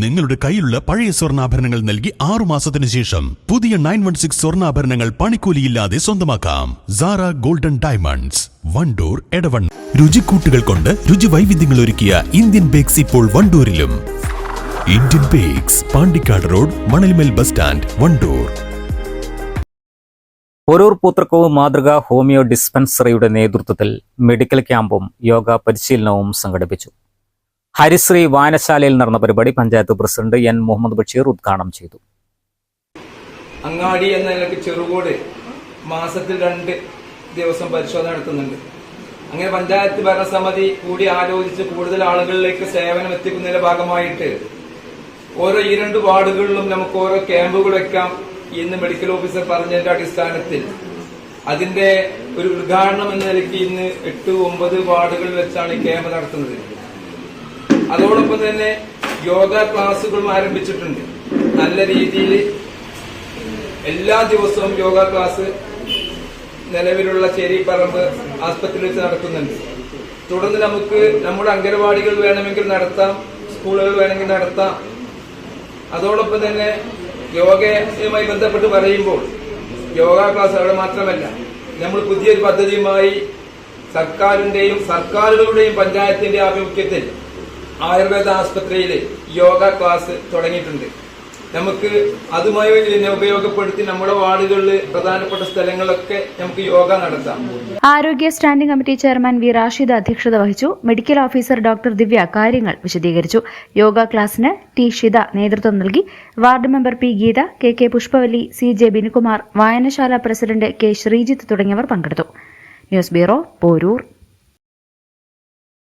നിങ്ങളുടെ കയ്യിലുള്ള പഴയ സ്വർണാഭരണങ്ങൾ നൽകി ആറു മാസത്തിന് ശേഷം പുതിയ നയൻ വൺ സിക്സ് സ്വർണാഭരണങ്ങൾ പണിക്കൂലിയില്ലാതെ സ്വന്തമാക്കാം. സാറ ഗോൾഡൻ ഡയമണ്ട്സ് വണ്ടൂർ എടവൺ രുചിക്കൂട്ടുകൾ കൊണ്ട് രുചി വൈവിധ്യങ്ങൾ ഒരുക്കിയ ഇന്ത്യൻ ബേക്സ് ഇപ്പോൾ വണ്ടൂരിലും. Indian bakes Pandikkad road Manalmel bus stand Wandoor ഒരൂർ പൂത്രക്കോവ് മാതൃകാ ഹോമിയോ ഡിസ്പെൻസറിയുടെ നേതൃത്വത്തിൽ മെഡിക്കൽ ക്യാമ്പും യോഗ പരിശീലനവും സംഘടിപ്പിച്ചു. ഹരിശ്രീ വായനശാലയിൽ നടന്ന പരിപാടി പഞ്ചായത്ത് പ്രസിഡന്റ് എൻ മുഹമ്മദ് ബഷീർ ഉദ്ഘാടനം ചെയ്തു. അങ്ങാടി എന്ന നിലയ്ക്ക് ചെറുകോട് മാസത്തിൽ രണ്ട് ദിവസം പരിശോധന നടത്തുന്നുണ്ട്. അങ്ങനെ പഞ്ചായത്ത് ഭരണസമിതി കൂടി ആലോചിച്ച് കൂടുതൽ ആളുകളിലേക്ക് സേവനം എത്തിക്കുന്നതിന്റെ ഭാഗമായിട്ട് ഓരോ ഈ രണ്ട് വാർഡുകളിലും നമുക്ക് ഓരോ ക്യാമ്പുകൾ വെക്കാം എന്ന് മെഡിക്കൽ ഓഫീസർ പറഞ്ഞതിന്റെ അടിസ്ഥാനത്തിൽ അതിന്റെ ഒരു ഉദ്ഘാടനം എന്ന നിലയ്ക്ക് ഇന്ന് എട്ട് ഒമ്പത് വാർഡുകളിൽ വെച്ചാണ് ക്യാമ്പ് നടത്തുന്നത്. അതോടൊപ്പം തന്നെ യോഗ ക്ലാസ്സുകളും ആരംഭിച്ചിട്ടുണ്ട്. നല്ല രീതിയിൽ എല്ലാ ദിവസവും യോഗ ക്ലാസ് നിലവിലുള്ള ചേരിപ്പറമ്പ് ആസ്പത്രിയിൽ വെച്ച് നടക്കുന്നുണ്ട്. തുടർന്ന് നമുക്ക് നമ്മുടെ അംഗനവാടികൾ വേണമെങ്കിൽ നടത്താം സ്കൂളുകൾ വേണമെങ്കിൽ നടത്താം. അതോടൊപ്പം തന്നെ യോഗയുമായി ബന്ധപ്പെട്ട് പറയുമ്പോൾ യോഗ ക്ലാസ് അവിടെ മാത്രമല്ല നമ്മൾ പുതിയൊരു പദ്ധതിയുമായി സർക്കാരിന്റെയും സർക്കാരുകളുടെയും പഞ്ചായത്തിന്റെ ആഭിമുഖ്യത്തിൽ ആയുർവേദ ആസ്പത്രിയിൽ യോഗ ക്ലാസ് തുടങ്ങിയിട്ടുണ്ട്. നമുക്ക് അതുമായി ഉപയോഗപ്പെടുത്തി നമ്മുടെ വാർഡുകളിൽ പ്രധാനപ്പെട്ട സ്ഥലങ്ങളൊക്കെ നമുക്ക് യോഗ നടത്താം. ആരോഗ്യ standing committee chairman V Rashid അധ്യക്ഷത വഹിച്ചു. മെഡിക്കൽ ഓഫീസർ ഡോക്ടർ ദിവ്യ കാര്യങ്ങൾ വിശദീകരിച്ചു. യോഗ ക്ലാസിന് ടി ഷിത നേതൃത്വം നൽകി. Ward member P Geetha K K Pushpavalli C J Binukumar വായനശാല പ്രസിഡന്റ് കെ ശ്രീജിത്ത് തുടങ്ങിയവർ പങ്കെടുത്തു. News bureau Poroor.